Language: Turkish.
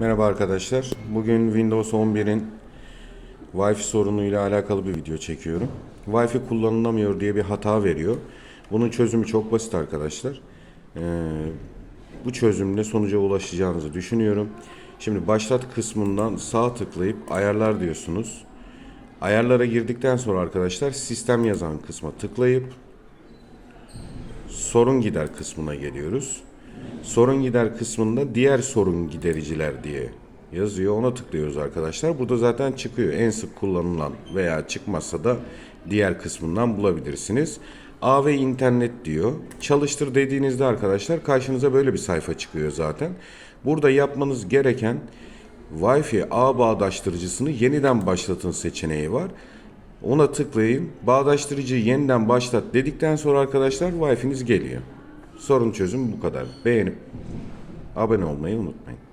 Merhaba arkadaşlar. Bugün Windows 11'in Wi-Fi sorunuyla alakalı bir video çekiyorum. Wi-Fi kullanılamıyor diye bir hata veriyor. Bunun çözümü çok basit arkadaşlar. Ee, bu çözümle sonuca ulaşacağınızı düşünüyorum. Şimdi başlat kısmından sağ tıklayıp ayarlar diyorsunuz. Ayarlara girdikten sonra arkadaşlar sistem yazan kısma tıklayıp sorun gider kısmına geliyoruz. Sorun gider kısmında diğer sorun gidericiler diye yazıyor. Ona tıklıyoruz arkadaşlar. Burada zaten çıkıyor. En sık kullanılan veya çıkmazsa da diğer kısmından bulabilirsiniz. A ve internet diyor. Çalıştır dediğinizde arkadaşlar karşınıza böyle bir sayfa çıkıyor zaten. Burada yapmanız gereken Wi-Fi ağ bağdaştırıcısını yeniden başlatın seçeneği var. Ona tıklayın. Bağdaştırıcıyı yeniden başlat dedikten sonra arkadaşlar Wi-Fi'niz geliyor. Sorun çözüm bu kadar. Beğenip abone olmayı unutmayın.